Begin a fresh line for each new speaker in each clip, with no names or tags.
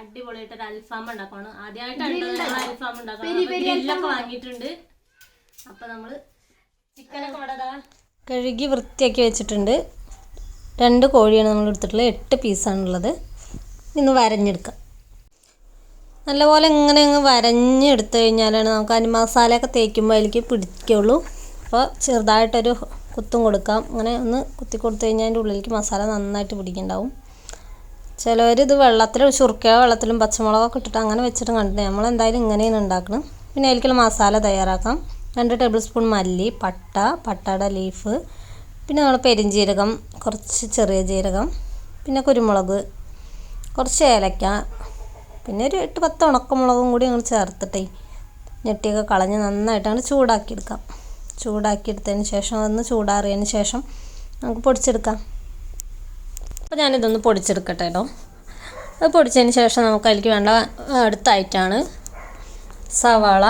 അടിപൊളിയായിട്ട് ഒരു അൽഫാം ഉണ്ടാക്കണം ആദ്യമായിട്ടാണ് അൽഫാം ഉണ്ടാക്കണം വാങ്ങിയിട്ടുണ്ട്. അപ്പൊ നമ്മൾ ചിക്കനൊക്കെ ഇവിടെ
കഴുകി വൃത്തിയാക്കി വെച്ചിട്ടുണ്ട്. രണ്ട് കോഴിയാണ് നമ്മൾ എടുത്തിട്ടുള്ളത്. എട്ട് പീസാണുള്ളത്. ഇന്ന് വരഞ്ഞെടുക്കാം. നല്ലപോലെ ഇങ്ങനെ അങ്ങ് വരഞ്ഞെടുത്തു കഴിഞ്ഞാലാണ് നമുക്ക് അതിന് മസാലയൊക്കെ തേക്കുമ്പോൾ അതിലേക്ക് പിടിക്കുള്ളൂ അപ്പോൾ ചെറുതായിട്ടൊരു കുത്തും കൊടുക്കാം. അങ്ങനെ ഒന്ന് കുത്തി കൊടുത്തു കഴിഞ്ഞാൽ അതിന്റെ ഉള്ളിലേക്ക് മസാല നന്നായിട്ട് പിടിക്കുന്നുണ്ടാവും. ചിലവർ ഇത് വെള്ളത്തിൽ ചുരുക്കിയ വെള്ളത്തിലും പച്ചമുളകൊക്കെ ഇട്ടിട്ട് അങ്ങനെ വെച്ചിട്ട് കണ്ടിട്ട് നമ്മൾ എന്തായാലും ഇങ്ങനെയാണ് ഉണ്ടാക്കണം പിന്നെ അതിലേക്കുള്ള മസാല തയ്യാറാക്കാം. രണ്ട് ടേബിൾ സ്പൂൺ മല്ലി പട്ട പട്ടയുടെ ലീഫ് പിന്നെ നമ്മൾ പെരിഞ്ജീരകം കുറച്ച് ചെറിയ ജീരകം പിന്നെ കുരുമുളക് കുറച്ച് ഏലക്ക പിന്നെ ഒരു എട്ട് പത്ത് ഉണക്കമുളകും കൂടി ഞങ്ങൾ ചേർത്തിട്ടേ ഞെട്ടിയൊക്കെ കളഞ്ഞ് നന്നായിട്ടാണ് ചൂടാക്കിയെടുക്കാം. ചൂടാക്കിയെടുത്തതിന് ശേഷം ഒന്ന് ചൂടാറിയതിന് ശേഷം നമുക്ക് പൊടിച്ചെടുക്കാം. അപ്പോൾ ഞാനിതൊന്ന് പൊടിച്ചെടുക്കട്ടെ കേട്ടോ അത് പൊടിച്ചതിന് ശേഷം നമുക്ക് അതിലേക്ക് വേണ്ട അടുത്തായിട്ടാണ് സവാള.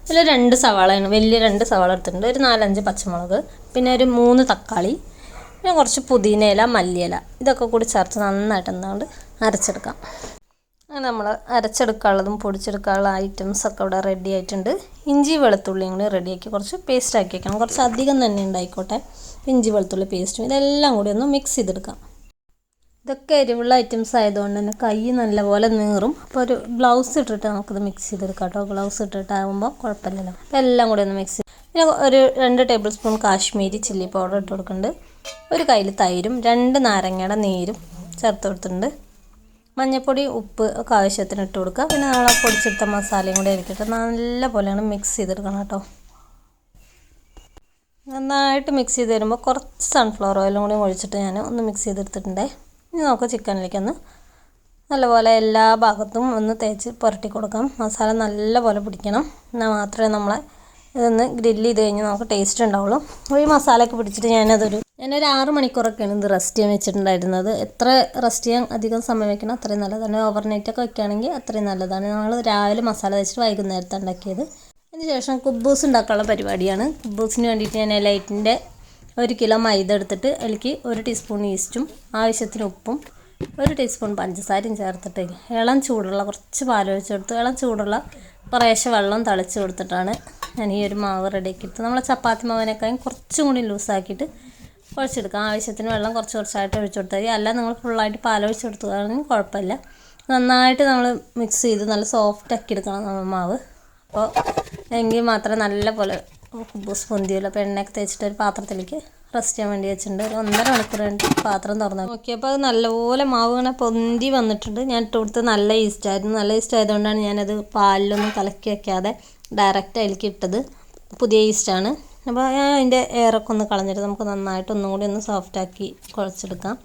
അതിൽ രണ്ട് സവാളയാണ് വലിയ രണ്ട് സവാള എടുത്തിട്ടുണ്ട്. ഒരു നാലഞ്ച് പച്ചമുളക് പിന്നെ ഒരു മൂന്ന് തക്കാളി പിന്നെ കുറച്ച് പുതിനയില മല്ലിയില ഇതൊക്കെ കൂടി ചേർത്ത് നന്നായിട്ട് എന്തുകൊണ്ട് അരച്ചെടുക്കാം. അങ്ങനെ നമ്മൾ അരച്ചെടുക്കാനുള്ളതും പൊടിച്ചെടുക്കാനുള്ള ഐറ്റംസ് ഒക്കെ ഇവിടെ റെഡി ആയിട്ടുണ്ട്. ഇഞ്ചി വെളുത്തുള്ളിയും കൂടി റെഡിയാക്കി കുറച്ച് പേസ്റ്റ് ആക്കി വെക്കണം. കുറച്ച് അധികം തന്നെ ഉണ്ടായിക്കോട്ടെ. ഇഞ്ചി വെളുത്തുള്ളി പേസ്റ്റും ഇതെല്ലാം കൂടി ഒന്ന് മിക്സ് ചെയ്തെടുക്കാം. ഇതൊക്കെ എരിവുള്ള ഐറ്റംസ് ആയതുകൊണ്ട് തന്നെ കൈ നല്ലപോലെ നീറും. അപ്പോൾ ഒരു ബ്ലൗസ് ഇട്ടിട്ട് നമുക്കിത് മിക്സ് ചെയ്തെടുക്കാം കേട്ടോ ഗ്ലൗസ് ഇട്ടിട്ടാകുമ്പോൾ കുഴപ്പമില്ലല്ലോ. അപ്പോൾ എല്ലാം കൂടി ഒന്ന് മിക്സ് പിന്നെ ഒരു രണ്ട് tablespoon Kashmiri chilli powder ഇട്ട് കൊടുക്കുന്നുണ്ട്. ഒരു കയ്യിൽ തൈരും രണ്ട് നാരങ്ങയുടെ നീരും ചേർത്ത് കൊടുത്തിട്ടുണ്ട്. മഞ്ഞൾപ്പൊടി ഉപ്പ് ഒക്കെ ആവശ്യത്തിന് ഇട്ട് കൊടുക്കുക. പിന്നെ നമ്മൾ പൊടിച്ചെടുത്ത മസാലയും കൂടി ഇരിക്കട്ടെ നല്ല പോലെയാണ് മിക്സ് ചെയ്തെടുക്കണം കേട്ടോ നന്നായിട്ട് മിക്സ് ചെയ്ത് വരുമ്പോൾ കുറച്ച് സൺഫ്ലവർ ഓയിലും കൂടി ഒഴിച്ചിട്ട് ഞാൻ ഒന്ന് മിക്സ് ചെയ്തെടുത്തിട്ടുണ്ടേ. ഇനി നമുക്ക് ചിക്കനിലേക്ക് ഒന്ന് നല്ലപോലെ എല്ലാ ഭാഗത്തും ഒന്ന് തേച്ച് പുരട്ടി കൊടുക്കാം. മസാല നല്ലപോലെ പിടിക്കണം. എന്നാൽ മാത്രമേ നമ്മളെ ഇതൊന്ന് ഗ്രില്ല് ചെയ്ത് കഴിഞ്ഞാൽ നമുക്ക് ടേസ്റ്റ് ഉണ്ടാവുള്ളൂ. അപ്പോൾ ഈ മസാലയൊക്കെ പിടിച്ചിട്ട് ഞാനതൊരു ഞാനൊരു ആറ് മണിക്കൂറൊക്കെയാണ് ഇത് റെസ്റ്റ് ചെയ്യാൻ വെച്ചിട്ടുണ്ടായിരുന്നത്. എത്ര റെസ്റ്റ് ചെയ്യാൻ അധികം സമയം വെക്കണം അത്രയും നല്ലതാണ്. ഓവർനൈറ്റ് ഒക്കെ വെക്കുകയാണെങ്കിൽ അത്രയും നല്ലതാണ്. ഞങ്ങൾ രാവിലെ മസാല വെച്ചിട്ട് വൈകുന്നേരത്തെ ഉണ്ടാക്കിയത്. അതിന് കുബ്ബൂസ് ഉണ്ടാക്കാനുള്ള പരിപാടിയാണ്. കുബ്ബൂസിന് വേണ്ടിയിട്ട് ഞാൻ ലൈറ്റിന്റെ ഒരു കിലോ മൈദ എടുത്തിട്ട് അതിലേക്ക് ഒരു ടീസ്പൂൺ ഈസ്റ്റും ആവശ്യത്തിന് ഉപ്പും ഒരു ടീസ്പൂൺ പഞ്ചസാരയും ചേർത്തിട്ട് ഇളം ചൂടുള്ള കുറച്ച് പാലൊഴിച്ച് കൊടുത്ത്. ഇളം ചൂടുള്ള കുറേശ്ശെ വെള്ളം തളിച്ച് കൊടുത്തിട്ടാണ് ഞാൻ ഈ ഒരു മാവ് റെഡിയാക്കിയിട്ട് നമ്മളെ ചപ്പാത്തി മാവിനേക്കാളും കുറച്ചും കൂടി ലൂസാക്കിയിട്ട് കുഴച്ചെടുക്കാം. ആവശ്യത്തിന് വെള്ളം കുറച്ച് കുറച്ചായിട്ട് ഒഴിച്ചു കൊടുത്താൽ മതി. അല്ല നിങ്ങൾ ഫുള്ളായിട്ട് പാലൊഴിച്ച് കൊടുത്തുകയാണെങ്കിൽ കുഴപ്പമില്ല. നന്നായിട്ട് നമ്മൾ മിക്സ് ചെയ്ത് നല്ല സോഫ്റ്റ് ആക്കി എടുക്കണം നമ്മൾ മാവ്. അപ്പോൾ എങ്കിൽ മാത്രം നല്ല പോലെ കുബൂസ് പൊന്തിയുള്ളൂ അപ്പോൾ എണ്ണയൊക്കെ തേച്ചിട്ട് ഒരു പാത്രത്തിലേക്ക് റെസ്റ്റ് ചെയ്യാൻ വേണ്ടി വെച്ചിട്ടുണ്ട്. ഒരു ഒന്നര മണിക്കൂർ കഴിഞ്ഞിട്ട് പാത്രം തുറന്നു നോക്കിയപ്പോൾ അത് നല്ലപോലെ മാവ് ഇങ്ങനെ പൊന്തി വന്നിട്ടുണ്ട്. ഞാൻ ഇട്ട് കൊടുത്ത് നല്ല ഈസ്റ്റ് ആയിരുന്നു. നല്ല ഈസ്റ്റ് ആയതുകൊണ്ടാണ് ഞാനത് പാലിലൊന്നും കലക്കി വെക്കാതെ ഡയറക്റ്റ് അതിലേക്ക് ഇട്ടത്. പുതിയ ഈസ്റ്റാണ് അപ്പോൾ ഞാൻ അതിന്റെ എയറൊക്കെ ഒന്ന് കളഞ്ഞിട്ട് നമുക്ക് നന്നായിട്ട് ഒന്നും കൂടി ഒന്ന് സോഫ്റ്റാക്കി കുഴച്ചെടുക്കാം.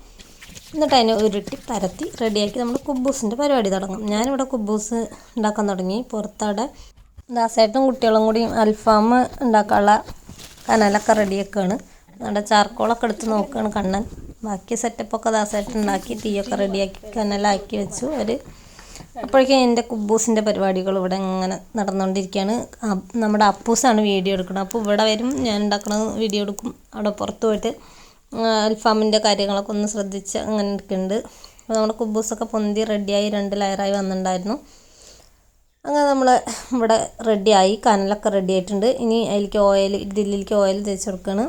എന്നിട്ട് അതിനെ ഉരുട്ടി പരത്തി റെഡിയാക്കി നമ്മൾ കുബൂസിന്റെ പരിപാടി തുടങ്ങും. ഞാനിവിടെ കുബൂസ് ഉണ്ടാക്കാൻ തുടങ്ങി. പുറത്തവിടെ ദാസേട്ടും കുട്ടികളും കൂടി അൽഫാം ഉണ്ടാക്കാനുള്ള കനലൊക്കെ റെഡിയാക്കുകയാണ് നമ്മുടെ ചാർക്കോളൊക്കെ എടുത്ത് നോക്കുകയാണ് കണ്ണൻ. ബാക്കി സെറ്റപ്പൊക്കെ ദാസേട്ടൻ ഉണ്ടാക്കി തീയൊക്കെ റെഡിയാക്കി കനലാക്കി വെച്ചു. ഒരു അപ്പോഴേക്കും എന്റെ കുബൂസിന്റെ പരിപാടികൾ ഇവിടെ ഇങ്ങനെ നടന്നുകൊണ്ടിരിക്കുകയാണ്. നമ്മുടെ അപ്പൂസാണ് വീഡിയോ എടുക്കുന്നത്. അപ്പോൾ ഇവിടെ വരും ഞാൻ ഉണ്ടാക്കുന്ന വീഡിയോ എടുക്കും. അവിടെ പുറത്ത് പോയിട്ട് അൽഫാമിന്റെ കാര്യങ്ങളൊക്കെ ഒന്ന് ശ്രദ്ധിച്ച് അങ്ങനെ എടുക്കുന്നുണ്ട് അപ്പോൾ നമ്മുടെ കുബൂസൊക്കെ പൊന്തി റെഡിയായി രണ്ട് ലെയറായി വന്നിട്ടുണ്ടായിരുന്നു. അങ്ങനെ നമ്മൾ ഇവിടെ റെഡിയായി കനലൊക്കെ റെഡി ആയിട്ടുണ്ട്. ഇനി അതിലേക്ക് ഓയിൽ ഇതിലേക്ക് ഓയിൽ തേച്ച് കൊടുക്കുകയാണ്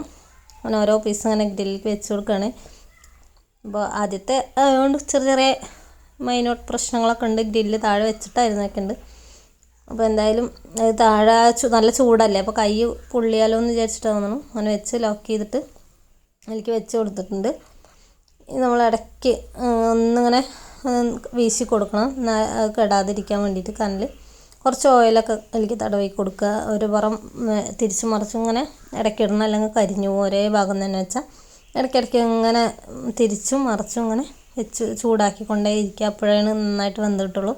അങ്ങനെ ഓരോ പീസ് അങ്ങനെ ഗ്രില്ലിലേക്ക് വെച്ച് കൊടുക്കുകയാണ് അപ്പോൾ ആദ്യത്തെ അതുകൊണ്ട് ചെറിയ ചെറിയ മൈനോട്ട് പ്രശ്നങ്ങളൊക്കെ ഉണ്ട്. ഗ്രില്ല് താഴെ വെച്ചിട്ടായിരുന്നൊക്കെ ഉണ്ട്. അപ്പോൾ എന്തായാലും താഴെ നല്ല ചൂടല്ലേ? അപ്പോൾ കൈ പൊള്ളിയാലോ എന്ന് വിചാരിച്ചിട്ട് തോന്നണം. അങ്ങനെ വെച്ച് ലോക്ക് ചെയ്തിട്ട് അതിലേക്ക് വെച്ച് കൊടുത്തിട്ടുണ്ട്. നമ്മൾ ഇടയ്ക്ക് ഒന്നിങ്ങനെ വീശി കൊടുക്കണം. കെടാതിരിക്കാൻ വേണ്ടിയിട്ട് കനൽ കുറച്ച് ഓയിലൊക്കെ എനിക്ക് തടവി കൊടുക്കുക. ഒരു പുറം തിരിച്ചു മറിച്ച് ഇങ്ങനെ ഇടയ്ക്കിടണം അല്ലെങ്കിൽ കരിഞ്ഞു പോകും ഒരേ ഭാഗം തന്നെ വെച്ചാൽ ഇടയ്ക്കിടയ്ക്ക് ഇങ്ങനെ തിരിച്ചും മറിച്ചും ഇങ്ങനെ വെച്ച് ചൂടാക്കിക്കൊണ്ടേ ഇരിക്കുക. അപ്പോഴാണ് നന്നായിട്ട് വെന്തിട്ടുള്ളൂ.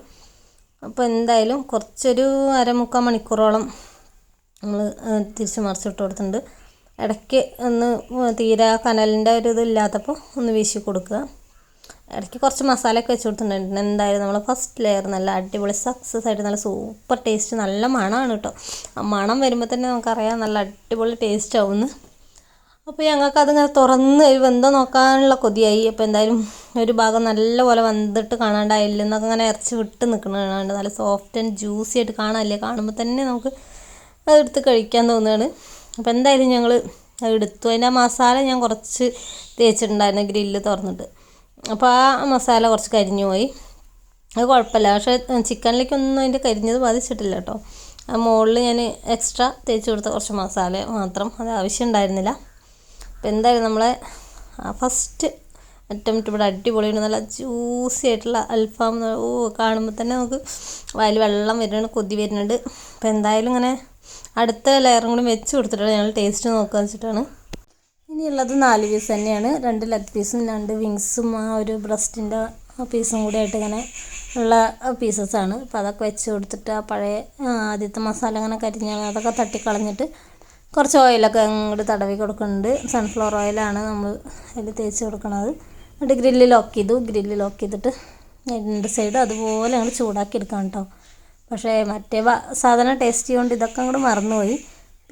അപ്പോൾ എന്തായാലും കുറച്ചൊരു അരമുക്കാൽ മണിക്കൂറോളം നമ്മൾ തിരിച്ച് മറിച്ചിട്ട് കൊടുത്തിട്ടുണ്ട്. ഇടയ്ക്ക് ഒന്ന് തീരെ കനലിന്റെ ഒരു ഇതില്ലാത്തപ്പോൾ ഒന്ന് വീശി കൊടുക്കുക. ഇടയ്ക്ക് കുറച്ച് മസാലയൊക്കെ വെച്ച് കൊടുത്തിട്ടുണ്ട്. എന്തായാലും നമ്മൾ ഫസ്റ്റ് ലെയർ നല്ല അടിപൊളി സക്സസ് ആയിട്ട് നല്ല സൂപ്പർ ടേസ്റ്റ് നല്ല മണമാണ് കേട്ടോ ആ മണം വരുമ്പോൾ തന്നെ നമുക്കറിയാം നല്ല അടിപൊളി ടേസ്റ്റ് ആവുമെന്ന് അപ്പോൾ ഞങ്ങൾക്ക് അതിങ്ങനെ തുറന്ന് വെന്തം നോക്കാനുള്ള കൊതിയായി. അപ്പോൾ എന്തായാലും ഒരു ഭാഗം നല്ലപോലെ വന്നിട്ട് കാണാണ്ടായില്ല എന്നൊക്കെ അങ്ങനെ ഇറച്ചി വിട്ട് നിൽക്കണ കാണാണ്ട് നല്ല സോഫ്റ്റ് ആൻഡ് ജ്യൂസി ആയിട്ട് കാണാനല്ലേ? കാണുമ്പോൾ തന്നെ നമുക്ക് അതെടുത്ത് കഴിക്കാൻ തോന്നുകയാണ് അപ്പോൾ എന്തായാലും ഞങ്ങൾ എടുത്തു. അതിന്റെ മസാല ഞാൻ കുറച്ച് തേച്ചിട്ടുണ്ടായിരുന്നു ഗ്രില്ല് തുറന്നിട്ട്. അപ്പോൾ ആ മസാല കുറച്ച് കരിഞ്ഞു പോയി. അത് കുഴപ്പമില്ല. പക്ഷേ ചിക്കനിലേക്കൊന്നും അതിന്റെ കരിഞ്ഞത് ബാധിച്ചിട്ടില്ല കേട്ടോ. ആ മുകളിൽ ഞാൻ എക്സ്ട്രാ തേച്ച് കൊടുത്ത കുറച്ച് മസാല മാത്രം അത് ആവശ്യം ഉണ്ടായിരുന്നില്ല. അപ്പോൾ എന്തായാലും നമ്മളെ ഫസ്റ്റ് അറ്റംപ്റ്റ് ഇവിടെ അടിപൊളിയാണ് നല്ല ജ്യൂസി ആയിട്ടുള്ള അൽഫാം ഓ കാണുമ്പോൾ തന്നെ നമുക്ക് വായിൽ വെള്ളം വരുന്നുണ്ട് കൊതി വരുന്നുണ്ട്. അപ്പോൾ എന്തായാലും ഇങ്ങനെ അടുത്ത ലെയറും കൂടി വെച്ച് കൊടുത്തിട്ടാണ് ഞങ്ങൾ ടേസ്റ്റ് നോക്കുക വെച്ചിട്ടാണ്. ഇനിയുള്ളത് നാല് പീസ് തന്നെയാണ്. രണ്ട് ലെഗ് പീസും രണ്ട് വിങ്സും ആ ഒരു ബ്രസ്റ്റിന്റെ പീസും കൂടി ആയിട്ട് ഇങ്ങനെ ഉള്ള പീസസാണ് അപ്പോൾ അതൊക്കെ വെച്ച് കൊടുത്തിട്ട് ആ പഴയ ആദ്യത്തെ മസാല അങ്ങനെ കരിഞ്ഞാണ് അതൊക്കെ തട്ടിക്കളഞ്ഞിട്ട് കുറച്ച് ഓയിലൊക്കെ അങ്ങോട്ട് തടവി കൊടുക്കുന്നുണ്ട്. സൺഫ്ലവർ ഓയിലാണ് നമ്മൾ അതിൽ തേച്ച് കൊടുക്കുന്നത് എന്നിട്ട് ഗ്രില്ല് ലോക്ക് ചെയ്തു. ഗ്രില്ല് ലോക്ക് ചെയ്തിട്ട് രണ്ട് സൈഡ് അതുപോലെ അങ്ങോട്ട് ചൂടാക്കി എടുക്കാം കേട്ടോ പക്ഷേ മറ്റേ സാധനം ടേസ്റ്റ് ചെയ്യുകൊണ്ട് ഇതൊക്കെ അങ്ങോട്ട് മറന്നുപോയി.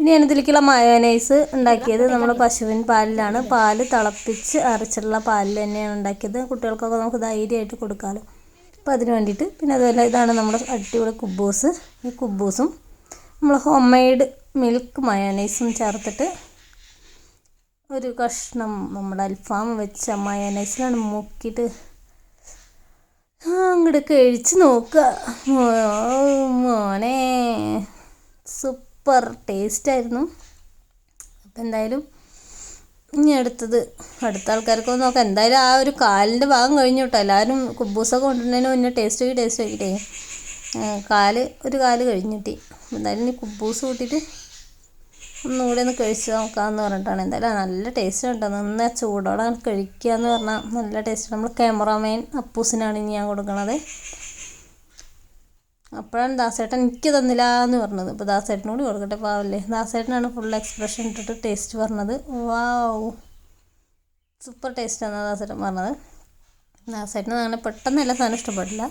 പിന്നെ ഞാൻ ഇതിലേക്കുള്ള മയോനൈസ് ഉണ്ടാക്കിയത് നമ്മൾ പശുവിൻ പാലിലാണ്. പാൽ തിളപ്പിച്ച് അരച്ചിട്ടുള്ള പാലിൽ തന്നെയാണ് ഉണ്ടാക്കിയത്. കുട്ടികൾക്കൊക്കെ നമുക്ക് ധൈര്യമായിട്ട് കൊടുക്കാമല്ലോ അപ്പോൾ അതിന് വേണ്ടിയിട്ട് പിന്നെ അതുപോലെ ഇതാണ് നമ്മുടെ അടിപൊളി കുബൂസ്. ഈ കുബൂസും നമ്മൾ ഹോം മെയ്ഡ് മിൽക്ക് മയോനൈസും ചേർത്തിട്ട് ഒരു കഷ്ണം നമ്മുടെ അൽഫാം വെച്ച മയോനൈസിലാണ് മുക്കിയിട്ട് അങ്ങോട്ട് കഴിച്ച് നോക്കുക. മോനെ. സൂപ്പർ. ടേസ്റ്റായിരുന്നു. അപ്പം എന്തായാലും ഇനി അടുത്തത് അടുത്ത ആൾക്കാർക്ക് ഒന്ന് നോക്കാം. എന്തായാലും ആ ഒരു കാലിന്റെ ഭാഗം കഴിഞ്ഞു കേട്ടോ. എല്ലാവരും കുബൂസൊക്കെ കൊണ്ടുവരുന്നതിന് മുന്നേ ടേസ്റ്റ് നോക്കി ടേസ്റ്റ് നോക്കിയിട്ടേ. കാൽ ഒരു കാൽ കഴിഞ്ഞിട്ടി എന്തായാലും ഇനി കുബൂസ് കൂട്ടിയിട്ട് ഒന്നുകൂടി ഒന്ന് കഴിച്ച് നോക്കാമെന്ന് പറഞ്ഞിട്ടാണ്. എന്തായാലും നല്ല ടേസ്റ്റ് ഉണ്ട് നിന്ന് ചൂടോടെ കഴിക്കുക എന്ന് പറഞ്ഞാൽ നല്ല ടേസ്റ്റ് നമ്മൾ ക്യാമറാമാൻ അപ്പൂസിനാണ് ഇനി ഞാൻ കൊടുക്കണത്. അപ്പോഴാണ് ദാസേട്ടൻ എനിക്ക് തന്നില്ല എന്ന് പറഞ്ഞത്. അപ്പോൾ ദാസേട്ടനും കൂടി കൊടുക്കട്ടെ പാവല്ലേ. ദാസേട്ടനാണ് ഫുൾ എക്സ്പ്രഷൻ ഇട്ടിട്ട് ടേസ്റ്റ് പറഞ്ഞത്. വാവ് സൂപ്പർ ടേസ്റ്റ് ആണ് ദാസേട്ടൻ പറഞ്ഞത്. ദാസേട്ടന് അങ്ങനെ പെട്ടെന്ന് എല്ലാ സാധനം ഇഷ്ടപ്പെട്ടില്ല.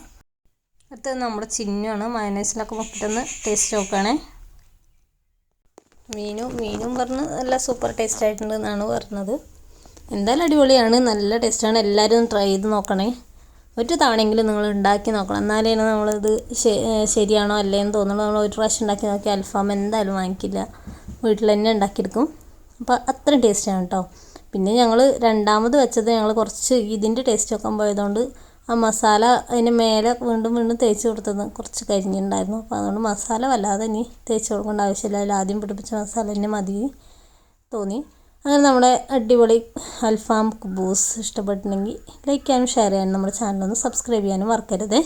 അടുത്തത് നമ്മുടെ ചിഹ്നമാണ് മയനൈസിലൊക്കെ മുട്ടിട്ടൊന്ന് ടേസ്റ്റ് നോക്കുകയാണേ മീനു മീനും പറഞ്ഞ് നല്ല സൂപ്പർ ടേസ്റ്റ് ആയിട്ടുണ്ട് എന്നാണ് പറഞ്ഞത്. എന്തായാലും അടിപൊളിയാണ്. നല്ല ടേസ്റ്റാണ് എല്ലാവരും ട്രൈ ചെയ്ത് നോക്കണേ. ഒരു തവണയെങ്കിലും നിങ്ങൾ ഉണ്ടാക്കി നോക്കണം. എന്നാലേ നമ്മളിത് ശരിയാണോ അല്ലേന്ന് തോന്നുന്നു നമ്മൾ ഒരു പ്രാവശ്യം ഉണ്ടാക്കി നോക്കി അൽഫാം എന്തായാലും വാങ്ങിക്കില്ല. വീട്ടിൽ തന്നെ ഉണ്ടാക്കിയെടുക്കും. അപ്പോൾ അത്ര ടേസ്റ്റാണ് കേട്ടോ പിന്നെ ഞങ്ങൾ രണ്ടാമത് വെച്ചത് ഞങ്ങൾ കുറച്ച് ഇതിന്റെ ടേസ്റ്റ് നോക്കാൻ പോയതുകൊണ്ട് ആ മസാല അതിന് മേലെ വീണ്ടും വീണ്ടും തേച്ച് കൊടുത്തത് കുറച്ച് കരിഞ്ഞിട്ടുണ്ടായിരുന്നു അപ്പോൾ അതുകൊണ്ട് മസാല വല്ലാതെ ഇനി തേച്ച് കൊടുക്കേണ്ട ആവശ്യമില്ല. അതിൽ ആദ്യം പിടിപ്പിച്ച മസാല തന്നെ മതി തോന്നി. അങ്ങനെ നമ്മുടെ അടിപൊളി അൽഫാം കുബൂസ് ഇഷ്ടപ്പെട്ടിട്ടുണ്ടെങ്കിൽ ലൈക്ക് ചെയ്യാനും ഷെയർ ചെയ്യാനും നമ്മുടെ ചാനലൊന്ന് സബ്സ്ക്രൈബ് ചെയ്യാനും മറക്കരുത്.